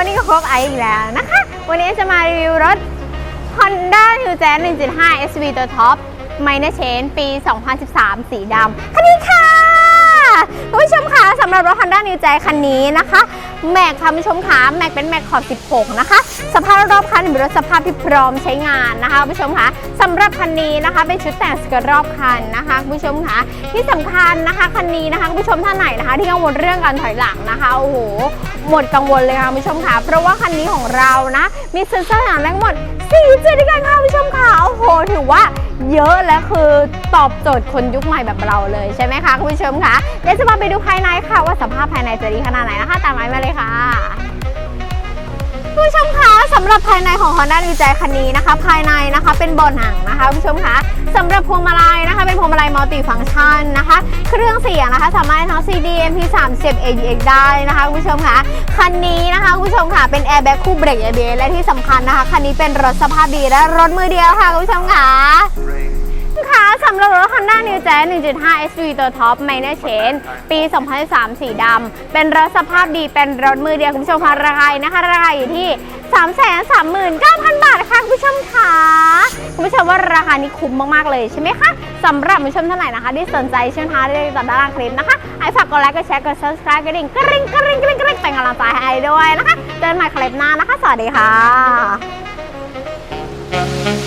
วันนี้ก็พบไออีกแล้วนะคะ วันนี้จะมารีวิวรถ Honda New Jazz 1.5 SV ตัวท็อป Minor Change ปี 2013 สีดำคันนี้ค่ะคุณผู้ชมคะสำหรับรถ Honda New Jazz คันนี้นะคะ แม็กค่ะผู้ชมคะแม็กเป็นแม็กขอบ 16 นะคะ สภาพรอบคันเป็นรถสภาพที่พร้อมใช้งานนะคะผู้ชมคะสำหรับคันนี้นะคะ เป็นชุดแต่งสเกิร์ตรอบคันนะคะผู้ชมคะที่สำคัญนะคะคันนี้นะคะผู้ชมท่านไหนนะคะ ที่กังวลเรื่องการถอยหลังนะคะโอ้โหหมดกังวลเลยค่ะผู้ชมค่ะเพราะว่าคันนี้ของเรานะ มีเซ็นเซอร์หางทั้งหมด4จุดด้วยกันค่ะผู้ชมค่ะโอ้โหถือว่าเยอะและคือตอบโจทย์คนยุคใหม่แบบเราเลยใช่ไหมคะคุณผู้ชมคะเดี๋ยวจะมาไปดูภายในค่ะว่าสภาพภายในจะดีขนาดไหนนะคะตามไม้มาเลยค่ะคุณผู้ชมคะสำหรับภายในของ Honda New Jazz คันนี้นะคะ ภายในนะคะเป็นเบาะหนังนะคะคุณผู้ชมคะสำหรับพวงมาลัยนะคะ เป็นพวงมาลัยมัลติฟังก์ชันนะคะ เครื่องเสียงนะคะ สามารถทั้ง CD MP3 เสียบ AUX ได้นะคะคุณผู้ชมคะคันนี้นะคะคุณผู้ชมค่ะเป็น Airbag คู่เบรก ABS และที่สำคัญนะคะคันนี้เป็นรถสภาพดีและรถมือเดียวค่ะคุณผู้ชมค่ะค่ะ สำหรับรถ Honda New Jazz 1.5 SV ตัวท็อป Minor Chain ปี 2013 สีดำ เป็นรถสภาพดี เป็นรถมือเดียวคุณผู้ชมคะราคานะคะ ราคาอยู่ที่ 339,000 บาทค่ะคุณผู้ชมค่ะคุณผู้ชมว่าราคานี้คุ้มมาก ๆ เลยใช่ไหมคะสำหรับคุณผู้ชมท่านไหนนะคะ ที่สนใจเชื่อทางได้ต่อด้านล่างคลิปนะคะ ไอฝากกดไลค์ กดแชร์ กด subscribe กระดิ่งกริ๊งกริ๊งกริ๊งกระริ่งเป็นกำลังใจให้ด้วยนะคะ เจอกันใหม่คลิปหน้านะคะ สวัสดีค่ะ